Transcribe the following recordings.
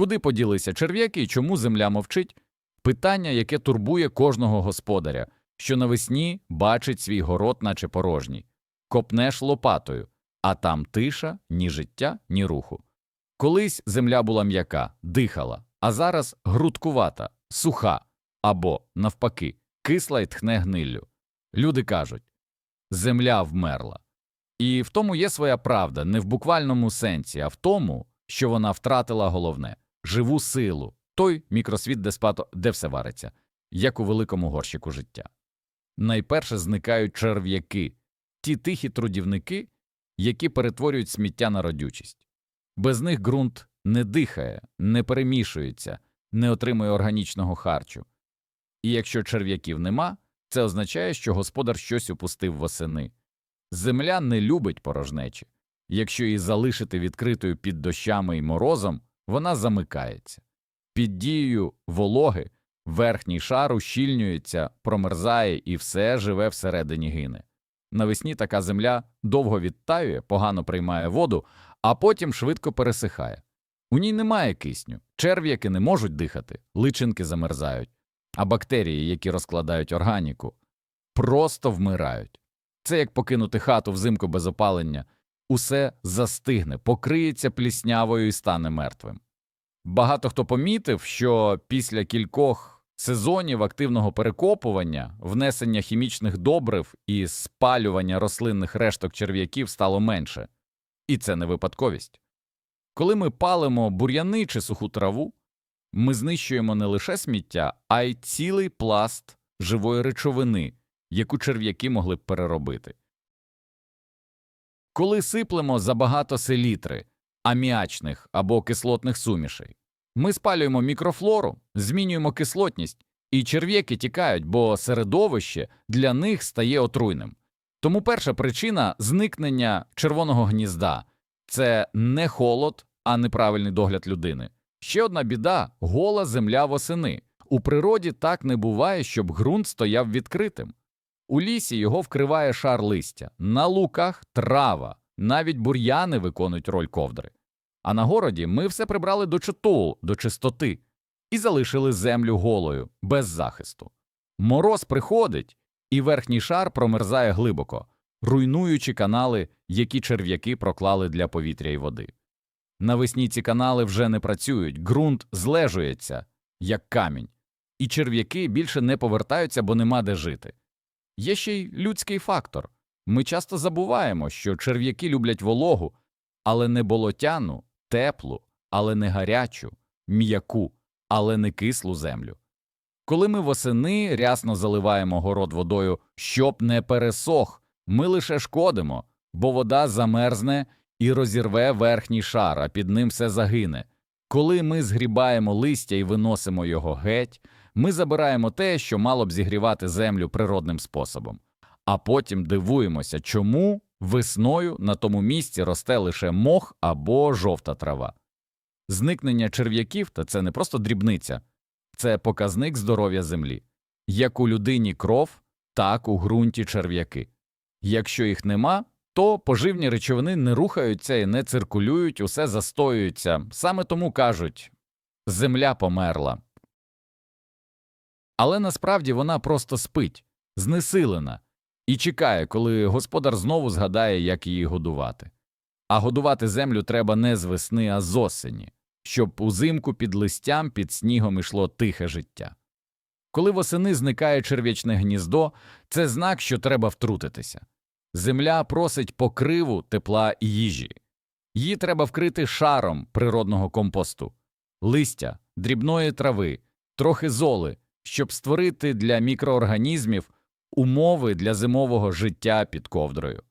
Куди поділися черв'яки і чому земля мовчить? Питання, яке турбує кожного господаря, що навесні бачить свій город, наче порожній. Копнеш лопатою, а там тиша, ні життя, ні руху. Колись земля була м'яка, дихала, а зараз грудкувата, суха або, навпаки, кисла й тхне гниллю. Люди кажуть земля вмерла. І в тому є своя правда, не в буквальному сенсі, а в тому, що вона втратила головне живу силу, той мікросвіт, де, спато, де все вариться, як у великому горщику життя. Найперше зникають черв'яки, ті тихі трудівники, які перетворюють сміття на родючість. Без них ґрунт не дихає, не перемішується, не отримує органічного харчу. І якщо черв'яків нема, це означає, що господар щось упустив восени. Земля не любить порожнечі. Якщо її залишити відкритою під дощами і морозом, вона замикається. Під дією вологи верхній шар ущільнюється, промерзає і все живе всередині гине. Навесні така земля довго відтаює, погано приймає воду, а потім швидко пересихає. У ній немає кисню, черв'яки не можуть дихати, личинки замерзають, а бактерії, які розкладають органіку, просто вмирають. Це як покинути хату взимку без опалення, усе застигне, покриється пліснявою і стане мертвим. Багато хто помітив, що після кількох сезонів активного перекопування, внесення хімічних добрив і спалювання рослинних решток черв'яків стало менше. І це не випадковість. Коли ми палимо бур'яни чи суху траву, ми знищуємо не лише сміття, а й цілий пласт живої речовини, яку черв'яки могли б переробити. Коли сиплемо забагато селітри, аміачних або кислотних сумішей, ми спалюємо мікрофлору, змінюємо кислотність, і черв'яки тікають, бо середовище для них стає отруйним. Тому перша причина зникнення червоного гнізда це не холод, а неправильний догляд людини. Ще одна біда гола земля восени. У природі так не буває, щоб ґрунт стояв відкритим. У лісі його вкриває шар листя, на луках трава, навіть бур'яни виконують роль ковдри. А на городі ми все прибрали до чоту, до чистоти, і залишили землю голою, без захисту. Мороз приходить, і верхній шар промерзає глибоко, руйнуючи канали, які черв'яки проклали для повітря і води. Навесні ці канали вже не працюють, ґрунт злежується, як камінь, і черв'яки більше не повертаються, бо нема де жити. Є ще й людський фактор. Ми часто забуваємо, що черв'яки люблять вологу, але не болотяну, теплу, але не гарячу, м'яку, але не кислу землю. Коли ми восени рясно заливаємо город водою, щоб не пересох, ми лише шкодимо, бо вода замерзне і розірве верхній шар, а під ним все загине. Коли ми згрібаємо листя і виносимо його геть, ми забираємо те, що мало б зігрівати землю природним способом, а потім дивуємося, чому весною на тому місці росте лише мох або жовта трава. Зникнення черв'яків та це не просто дрібниця, це показник здоров'я землі. Як у людині кров, так у ґрунті черв'яки. Якщо їх нема, то поживні речовини не рухаються і не циркулюють, усе застоюється. Саме тому кажуть земля померла. Але насправді вона просто спить, знесилена, і чекає, коли господар знову згадає, як її годувати. А годувати землю треба не з весни, а з осені, щоб узимку під листям, під снігом ішло тихе життя. Коли восени зникає черв'ячне гніздо, це знак, що треба втрутитися. Земля просить покриву тепла і їжі. Її треба вкрити шаром природного компосту, листя, дрібної трави, трохи золи, щоб створити для мікроорганізмів умови для зимового життя під ковдрою.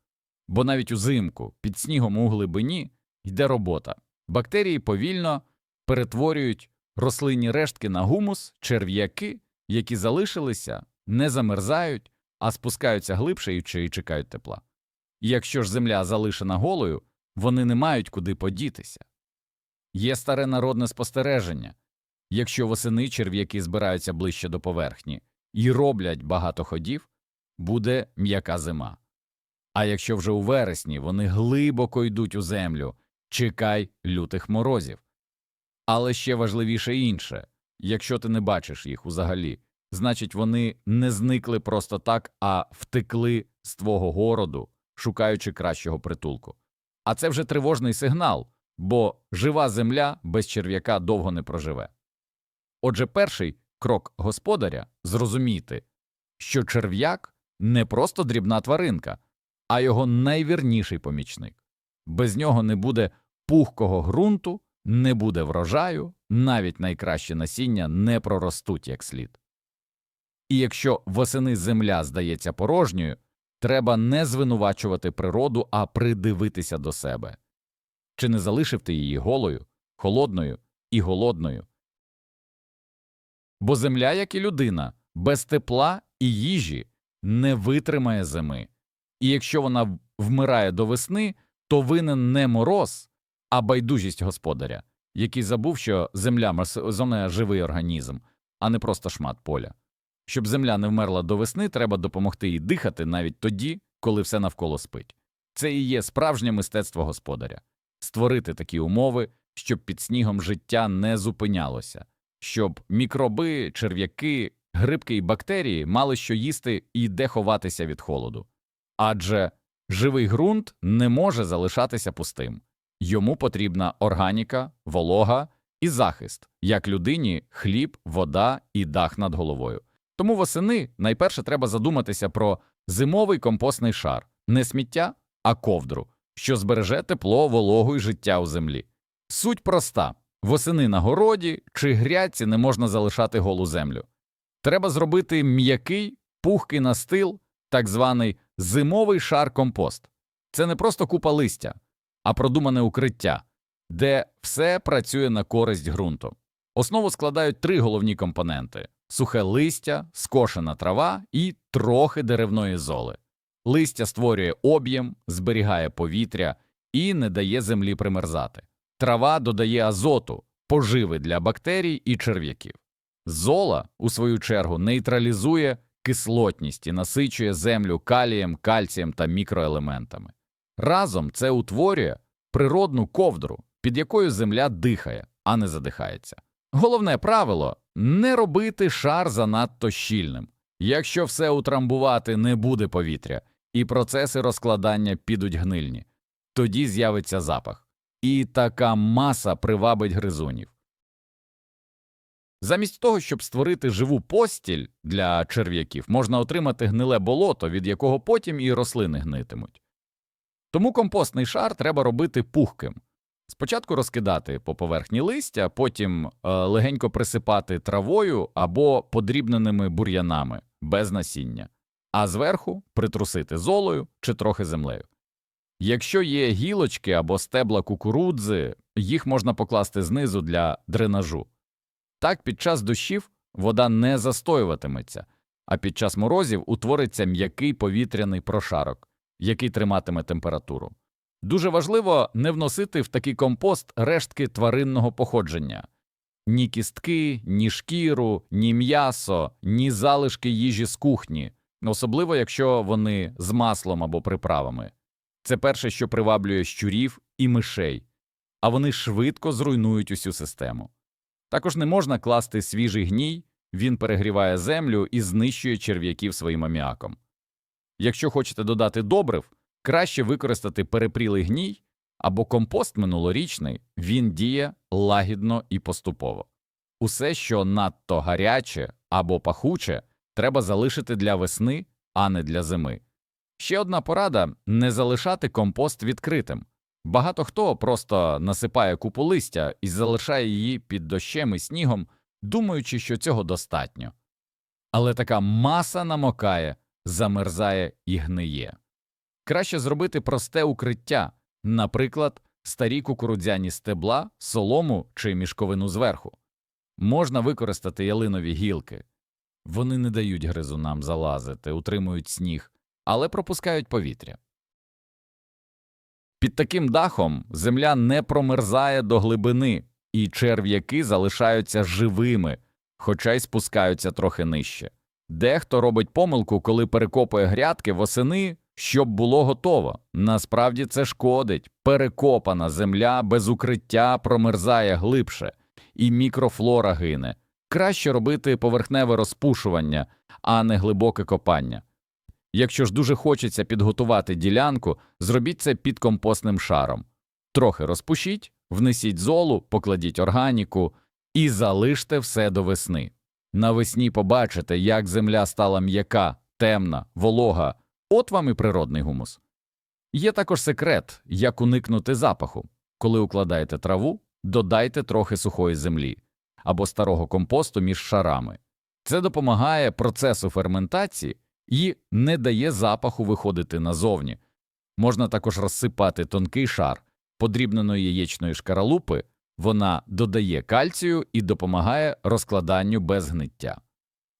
Бо навіть узимку, під снігом у глибині, йде робота. Бактерії повільно перетворюють рослинні рештки на гумус, черв'яки, які залишилися, не замерзають, а спускаються глибше і чекають тепла. І якщо ж земля залишена голою, вони не мають куди подітися. Є старе народне спостереження якщо восени черв'яки збираються ближче до поверхні і роблять багато ходів, буде м'яка зима. А якщо вже у вересні вони глибоко йдуть у землю, чекай лютих морозів. Але ще важливіше інше якщо ти не бачиш їх узагалі, значить вони не зникли просто так, а втекли з твого городу, шукаючи кращого притулку. А це вже тривожний сигнал, бо жива земля без черв'яка довго не проживе. Отже, перший крок господаря зрозуміти, що черв'як не просто дрібна тваринка, а його найвірніший помічник. Без нього не буде пухкого ґрунту, не буде врожаю, навіть найкраще насіння не проростуть як слід. І якщо восени земля здається порожньою, треба не звинувачувати природу, а придивитися до себе. Чи не залишив ти її голою, холодною і голодною? Бо земля, як і людина, без тепла і їжі не витримає зими, і якщо вона вмирає до весни, то винен не мороз, а байдужість господаря, який забув, що земля зона живий організм, а не просто шмат поля. Щоб земля не вмерла до весни, треба допомогти їй дихати навіть тоді, коли все навколо спить. Це і є справжнє мистецтво господаря створити такі умови, щоб під снігом життя не зупинялося, щоб мікроби, черв'яки, грибки і бактерії мали що їсти і де ховатися від холоду. Адже живий ґрунт не може залишатися пустим йому потрібна органіка, волога і захист, як людині хліб, вода і дах над головою. Тому восени найперше треба задуматися про зимовий компостний шар, не сміття, а ковдру, що збереже тепло, вологу і життя у землі. Суть проста восени на городі чи грядці не можна залишати голу землю. Треба зробити м'який, пухкий настил, так званий зимовий шар компост. Це не просто купа листя, а продумане укриття, де все працює на користь ґрунту. Основу складають три головні компоненти сухе листя, скошена трава і трохи деревної золи. Листя створює об'єм, зберігає повітря і не дає землі примерзати. Трава додає азоту, поживи для бактерій і черв'яків. Зола, у свою чергу, нейтралізує кислотність і насичує землю калієм, кальцієм та мікроелементами. Разом це утворює природну ковдру, під якою земля дихає, а не задихається. Головне правило не робити шар занадто щільним. Якщо все утрамбувати не буде повітря, і процеси розкладання підуть гнильні, тоді з'явиться запах, і така маса привабить гризунів. Замість того, щоб створити живу постіль для черв'яків, можна отримати гниле болото, від якого потім і рослини гнитимуть. Тому компостний шар треба робити пухким. Спочатку розкидати по поверхні листя, потім е, легенько присипати травою або подрібненими бур'янами без насіння, а зверху притрусити золою чи трохи землею. Якщо є гілочки або стебла кукурудзи, їх можна покласти знизу для дренажу. Так під час дощів вода не застоюватиметься, а під час морозів утвориться м'який повітряний прошарок який триматиме температуру. Дуже важливо не вносити в такий компост рештки тваринного походження ні кістки, ні шкіру, ні м'ясо, ні залишки їжі з кухні, особливо якщо вони з маслом або приправами. Це перше, що приваблює щурів і мишей, а вони швидко зруйнують усю систему. Також не можна класти свіжий гній, він перегріває землю і знищує черв'яків своїм аміаком. Якщо хочете додати добрив, краще використати перепрілий гній або компост минулорічний, він діє лагідно і поступово. Усе, що надто гаряче або пахуче, треба залишити для весни, а не для зими. Ще одна порада не залишати компост відкритим. Багато хто просто насипає купу листя і залишає її під дощем і снігом, думаючи, що цього достатньо. Але така маса намокає, замерзає і гниє. Краще зробити просте укриття, наприклад, старі кукурудзяні стебла, солому чи мішковину зверху. Можна використати ялинові гілки. Вони не дають гризунам залазити, утримують сніг, але пропускають повітря. Під таким дахом земля не промерзає до глибини, і черв'яки залишаються живими, хоча й спускаються трохи нижче. Дехто робить помилку, коли перекопує грядки восени, щоб було готово. Насправді це шкодить. Перекопана земля без укриття промерзає глибше, і мікрофлора гине. Краще робити поверхневе розпушування, а не глибоке копання. Якщо ж дуже хочеться підготувати ділянку, зробіть це під компостним шаром. Трохи розпушіть, внесіть золу, покладіть органіку і залиште все до весни. Навесні побачите, як земля стала м'яка, темна, волога. От вам і природний гумус. Є також секрет, як уникнути запаху. Коли укладаєте траву, додайте трохи сухої землі або старого компосту між шарами. Це допомагає процесу ферментації і не дає запаху виходити назовні. Можна також розсипати тонкий шар подрібненої яєчної шкаралупи, вона додає кальцію і допомагає розкладанню без гниття.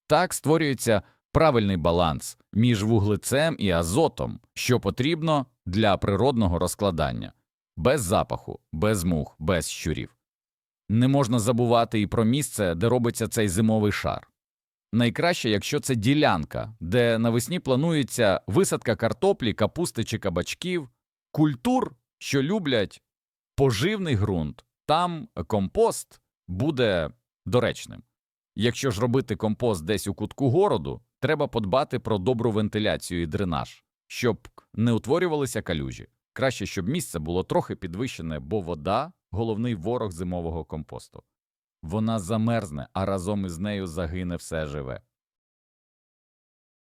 Так створюється правильний баланс між вуглецем і азотом, що потрібно для природного розкладання, без запаху, без мух, без щурів. Не можна забувати і про місце, де робиться цей зимовий шар. Найкраще, якщо це ділянка, де навесні планується висадка картоплі, капусти чи кабачків, культур, що люблять поживний ґрунт, там компост буде доречним. Якщо ж робити компост десь у кутку городу, треба подбати про добру вентиляцію і дренаж, щоб не утворювалися калюжі. Краще, щоб місце було трохи підвищене, бо вода головний ворог зимового компосту. Вона замерзне, а разом із нею загине все живе.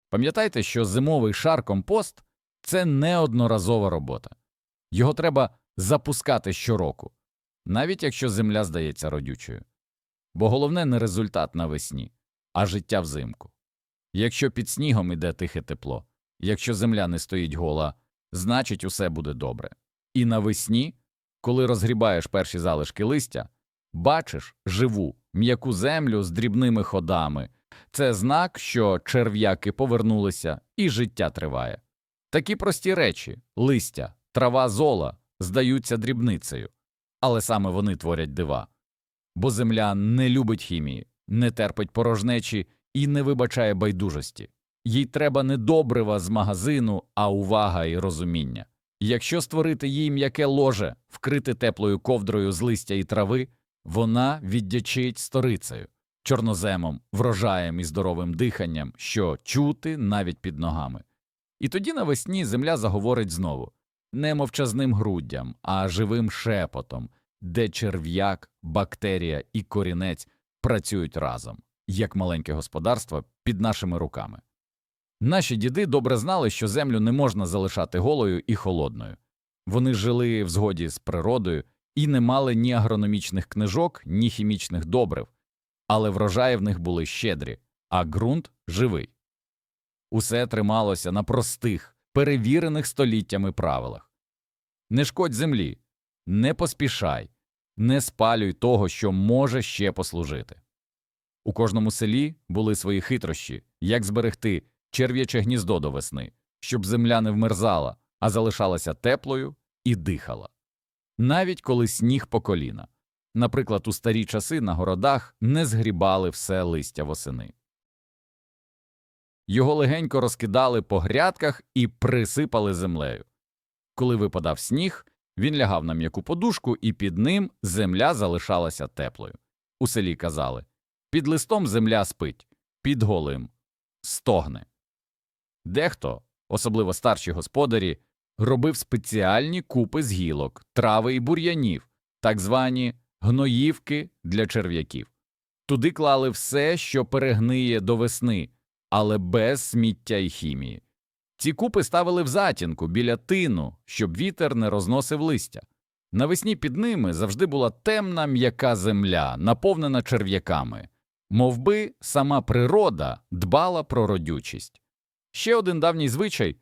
Пам'ятайте, що зимовий шар компост це неодноразова робота. Його треба запускати щороку, навіть якщо земля здається родючою. Бо головне не результат навесні, а життя взимку. Якщо під снігом іде тихе тепло, якщо земля не стоїть гола, значить усе буде добре. І навесні, коли розгрібаєш перші залишки листя, бачиш живу, м'яку землю з дрібними ходами. Це знак, що черв'яки повернулися і життя триває. Такі прості речі листя, трава зола здаються дрібницею, але саме вони творять дива. Бо земля не любить хімії, не терпить порожнечі і не вибачає байдужості. Їй треба не добрива з магазину, а увага і розуміння. Якщо створити їй м'яке ложе, вкрити теплою ковдрою з листя і трави, вона віддячить сторицею, чорноземом, врожаєм і здоровим диханням, що чути навіть під ногами. І тоді навесні земля заговорить знову не мовчазним груддям, а живим шепотом, де черв'як, бактерія і корінець працюють разом, як маленьке господарство під нашими руками. Наші діди добре знали, що землю не можна залишати голою і холодною. Вони жили в згоді з природою і не мали ні агрономічних книжок, ні хімічних добрив, але врожаї в них були щедрі, а ґрунт живий. Усе трималося на простих, перевірених століттями правилах. Не шкодь землі, не поспішай, не спалюй того, що може ще послужити. У кожному селі були свої хитрощі, як зберегти черв'яче гніздо до весни, щоб земля не вмерзала, а залишалася теплою і дихала. Навіть коли сніг по коліна. Наприклад, у старі часи на городах не згрібали все листя восени. Його легенько розкидали по грядках і присипали землею. Коли випадав сніг, він лягав на м'яку подушку, і під ним земля залишалася теплою. У селі казали під листом земля спить, під голим стогне. Дехто, особливо старші господарі, робив спеціальні купи з гілок, трави і бур'янів, так звані гноївки для черв'яків. Туди клали все, що перегниє до весни, але без сміття і хімії. Ці купи ставили в затінку біля тину, щоб вітер не розносив листя. Навесні під ними завжди була темна м'яка земля, наповнена черв'яками, мовби сама природа дбала про родючість. Ще один давній звичай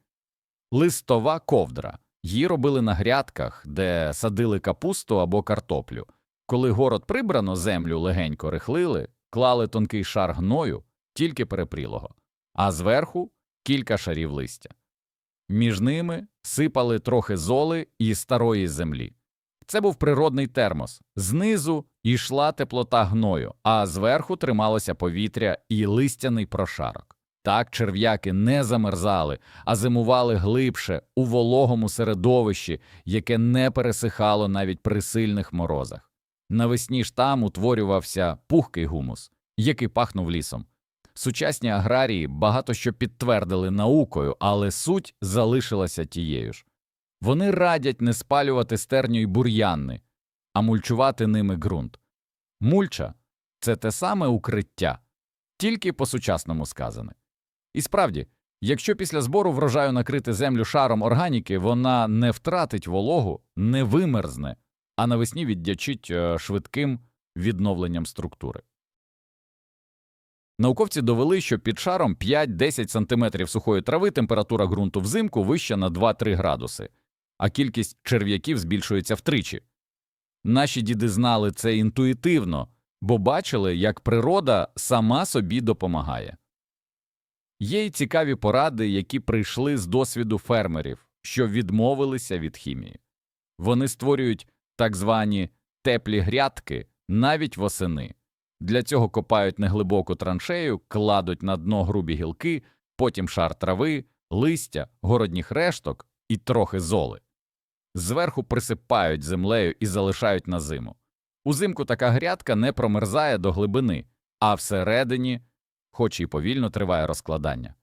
листова ковдра. Її робили на грядках, де садили капусту або картоплю. Коли город прибрано, землю легенько рихлили, клали тонкий шар гною, тільки перепрілого, а зверху кілька шарів листя. Між ними сипали трохи золи і старої землі. Це був природний термос. Знизу йшла теплота гною, а зверху трималося повітря і листяний прошарок. Так черв'яки не замерзали, а зимували глибше у вологому середовищі, яке не пересихало навіть при сильних морозах. Навесні ж там утворювався пухкий гумус, який пахнув лісом. Сучасні аграрії багато що підтвердили наукою, але суть залишилася тією ж. Вони радять не спалювати стерню й бур'янни, а мульчувати ними ґрунт. Мульча це те саме укриття, тільки по-сучасному сказане. І справді, якщо після збору врожаю накрити землю шаром органіки, вона не втратить вологу, не вимерзне, а навесні віддячить е, швидким відновленням структури. Науковці довели, що під шаром 5-10 см сухої трави температура ґрунту взимку вища на 2-3 градуси, а кількість черв'яків збільшується втричі. Наші діди знали це інтуїтивно, бо бачили, як природа сама собі допомагає. Є й цікаві поради, які прийшли з досвіду фермерів, що відмовилися від хімії. Вони створюють так звані теплі грядки навіть восени. Для цього копають неглибоку траншею, кладуть на дно грубі гілки, потім шар трави, листя, городніх решток і трохи золи. Зверху присипають землею і залишають на зиму. Узимку така грядка не промерзає до глибини, а всередині, хоч і повільно триває розкладання.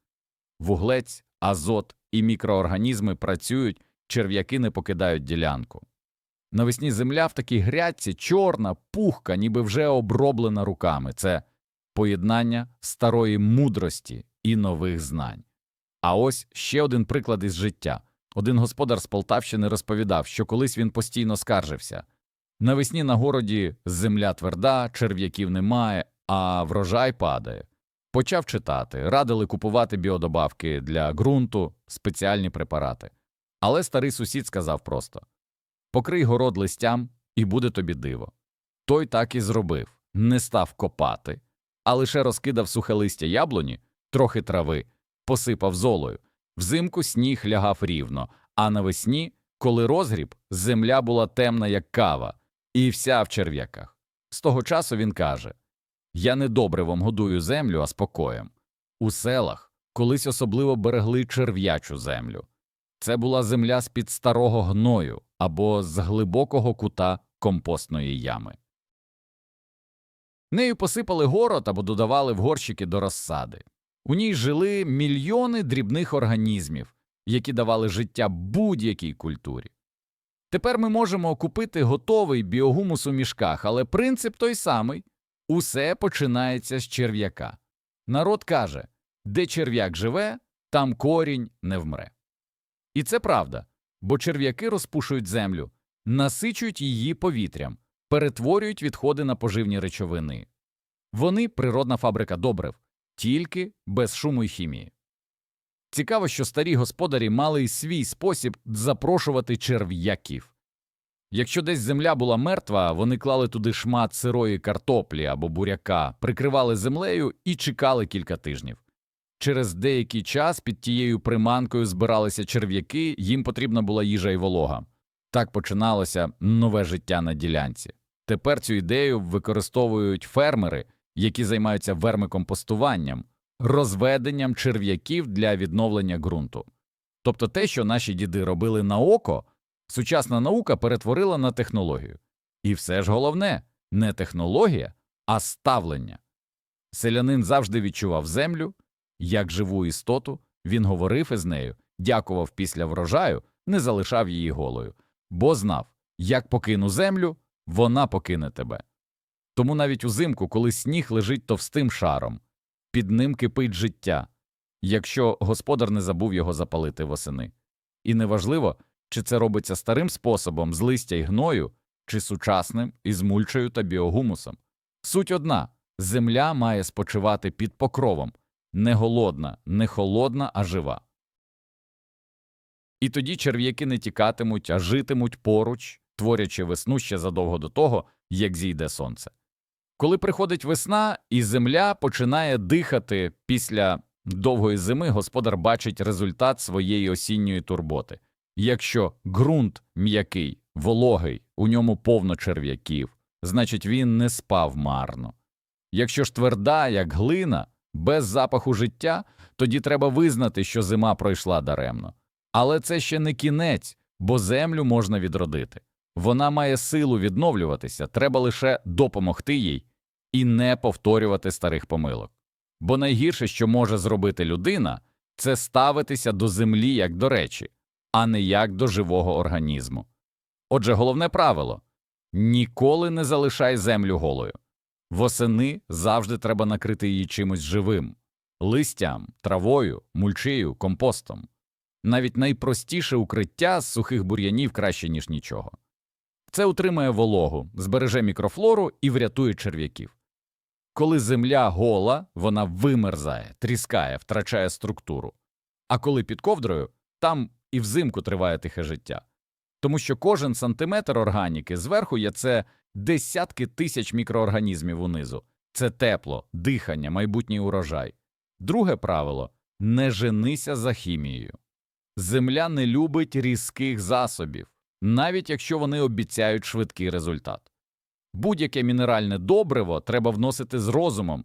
Вуглець, азот і мікроорганізми працюють, черв'яки не покидають ділянку. Навесні земля в такій грядці чорна, пухка, ніби вже оброблена руками. Це поєднання старої мудрості і нових знань. А ось ще один приклад із життя. Один господар з Полтавщини розповідав, що колись він постійно скаржився. Навесні на городі земля тверда, черв'яків немає, а врожай падає. Почав читати, радили купувати біодобавки для ґрунту, спеціальні препарати. Але старий сусід сказав просто покрий город листям, і буде тобі диво. Той так і зробив не став копати, а лише розкидав сухе листя яблуні, трохи трави, посипав золою. Взимку сніг лягав рівно, а навесні, коли розгріб, земля була темна, як кава, і вся в черв'яках. З того часу він каже Я не добривом годую землю, а спокоєм. У селах колись особливо берегли черв'ячу землю. Це була земля з-під старого гною або з глибокого кута компостної ями. Нею посипали город або додавали в горщики до розсади. У ній жили мільйони дрібних організмів, які давали життя будь-якій культурі. Тепер ми можемо купити готовий біогумус у мішках, але принцип той самий усе починається з черв'яка. Народ каже де черв'як живе, там корінь не вмре. І це правда, бо черв'яки розпушують землю, насичують її повітрям, перетворюють відходи на поживні речовини. Вони природна фабрика добрив, тільки без шуму й хімії. Цікаво, що старі господарі мали й свій спосіб запрошувати черв'яків. Якщо десь земля була мертва, вони клали туди шмат сирої картоплі або буряка, прикривали землею і чекали кілька тижнів. Через деякий час під тією приманкою збиралися черв'яки, їм потрібна була їжа і волога. Так починалося нове життя на ділянці. Тепер цю ідею використовують фермери, які займаються вермикомпостуванням, розведенням черв'яків для відновлення ґрунту. Тобто те, що наші діди робили на око, сучасна наука перетворила на технологію. І все ж головне не технологія, а ставлення. Селянин завжди відчував землю як живу істоту, він говорив із нею, дякував після врожаю, не залишав її голою, бо знав, як покину землю, вона покине тебе. Тому навіть узимку, коли сніг лежить товстим шаром, під ним кипить життя, якщо господар не забув його запалити восени. І неважливо, чи це робиться старим способом з листя й гною, чи сучасним із мульчею та біогумусом. Суть одна земля має спочивати під покровом, не голодна, не холодна, а жива. І тоді черв'яки не тікатимуть, а житимуть поруч, творячи весну ще задовго до того, як зійде сонце. Коли приходить весна і земля починає дихати після довгої зими, господар бачить результат своєї осінньої турботи. Якщо ґрунт м'який, вологий, у ньому повно черв'яків, значить він не спав марно. Якщо ж тверда, як глина, без запаху життя, тоді треба визнати, що зима пройшла даремно. Але це ще не кінець, бо землю можна відродити. Вона має силу відновлюватися, треба лише допомогти їй і не повторювати старих помилок. Бо найгірше, що може зробити людина, це ставитися до землі як до речі, а не як до живого організму. Отже, головне правило ніколи не залишай землю голою. Восени завжди треба накрити її чимось живим листям, травою, мульчею, компостом. Навіть найпростіше укриття з сухих бур'янів краще, ніж нічого. Це утримує вологу, збереже мікрофлору і врятує черв'яків. Коли земля гола, вона вимерзає, тріскає, втрачає структуру. А коли під ковдрою, там і взимку триває тихе життя. Тому що кожен сантиметр органіки зверху є це десятки тисяч мікроорганізмів унизу. Це тепло, дихання, майбутній урожай. Друге правило не женися за хімією. Земля не любить різких засобів, навіть якщо вони обіцяють швидкий результат. Будь-яке мінеральне добриво треба вносити з розумом,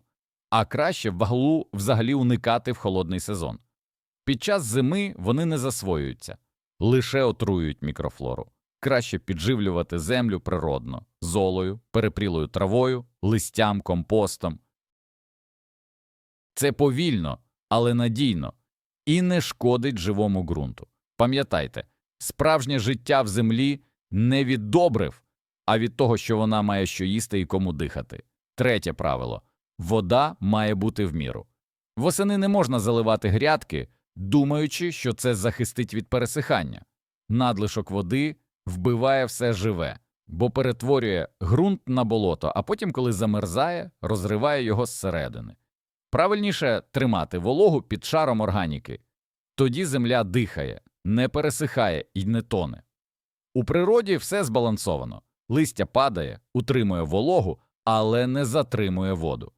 а краще ваглу взагалі уникати в холодний сезон. Під час зими вони не засвоюються, лише отруюють мікрофлору. Краще підживлювати землю природно, золою, перепрілою травою, листям, компостом. Це повільно, але надійно і не шкодить живому ґрунту. Пам'ятайте, справжнє життя в землі не від добрив, а від того, що вона має що їсти і кому дихати. Третє правило вода має бути в міру. Восени не можна заливати грядки, думаючи, що це захистить від пересихання. Надлишок води вбиває все живе, бо перетворює ґрунт на болото, а потім, коли замерзає, розриває його зсередини. Правильніше тримати вологу під шаром органіки. Тоді земля дихає, не пересихає і не тоне. У природі все збалансовано. Листя падає, утримує вологу, але не затримує воду.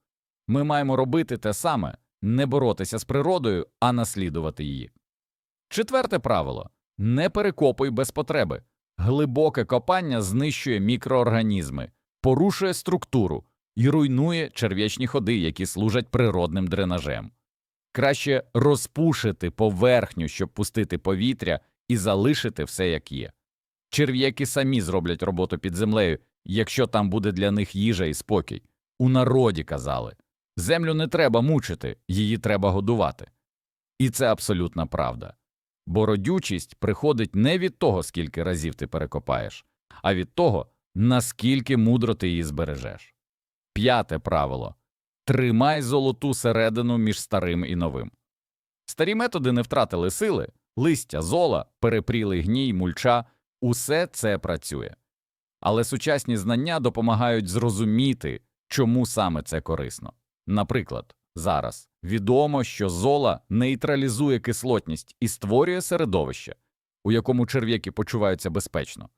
Ми маємо робити те саме не боротися з природою, а наслідувати її. Четверте правило не перекопуй без потреби. Глибоке копання знищує мікроорганізми, порушує структуру і руйнує черв'ячні ходи, які служать природним дренажем. Краще розпушити поверхню, щоб пустити повітря, і залишити все як є. Черв'яки самі зроблять роботу під землею, якщо там буде для них їжа і спокій. У народі казали землю не треба мучити, її треба годувати. І це абсолютна правда. Бо родючість приходить не від того, скільки разів ти перекопаєш, а від того, наскільки мудро ти її збережеш. П'яте правило тримай золоту середину між старим і новим. Старі методи не втратили сили, листя, зола, перепрілий гній, мульча усе це працює. Але сучасні знання допомагають зрозуміти, чому саме це корисно. Наприклад, зараз відомо, що зола нейтралізує кислотність і створює середовище, у якому черв'яки почуваються безпечно.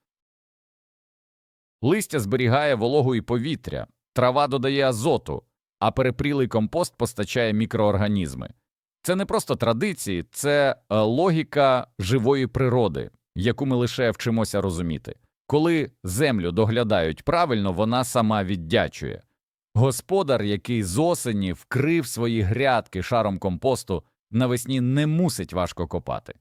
Листя зберігає вологу і повітря, трава додає азоту, а перепрілий компост постачає мікроорганізми. Це не просто традиції, це е, логіка живої природи, яку ми лише вчимося розуміти. Коли землю доглядають правильно, вона сама віддячує. Господар, який з осені вкрив свої грядки шаром компосту, навесні не мусить важко копати.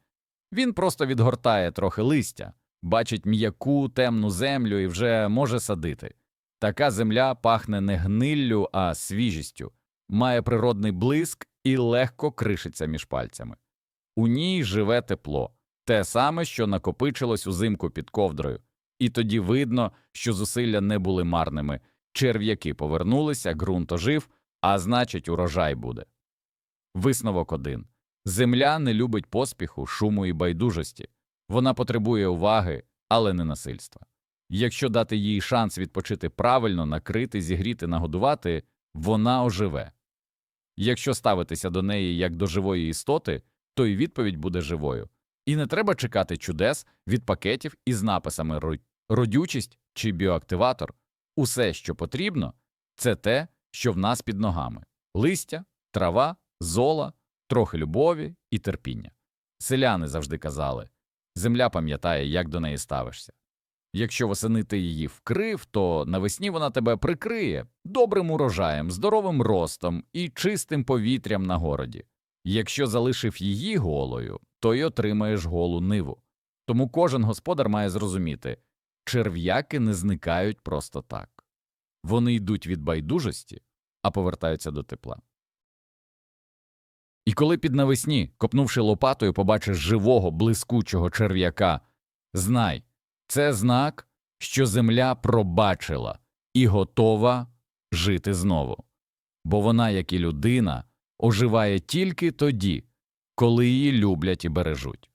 Він просто відгортає трохи листя, бачить м'яку темну землю і вже може садити. Така земля пахне не гниллю, а свіжістю, має природний блиск і легко кришиться між пальцями. У ній живе тепло, те саме, що накопичилось узимку під ковдрою, і тоді видно, що зусилля не були марними. Черв'яки повернулися, ґрунт ожив, а значить, урожай буде. Висновок один земля не любить поспіху, шуму і байдужості. Вона потребує уваги, але не насильства. Якщо дати їй шанс відпочити правильно, накрити, зігріти, нагодувати, вона оживе. Якщо ставитися до неї як до живої істоти, то й відповідь буде живою. І не треба чекати чудес від пакетів із написами родючість чи біоактиватор. Усе, що потрібно, це те, що в нас під ногами листя, трава, зола, трохи любові і терпіння. Селяни завжди казали земля пам'ятає, як до неї ставишся. Якщо восени ти її вкрив, то навесні вона тебе прикриє добрим урожаєм, здоровим ростом і чистим повітрям на городі. Якщо залишив її голою, то й отримаєш голу ниву. Тому кожен господар має зрозуміти черв'яки не зникають просто так. Вони йдуть від байдужості, а повертаються до тепла. І коли під навесні, копнувши лопатою, побачиш живого, блискучого черв'яка, знай, це знак, що земля пробачила і готова жити знову. Бо вона, як і людина, оживає тільки тоді, коли її люблять і бережуть.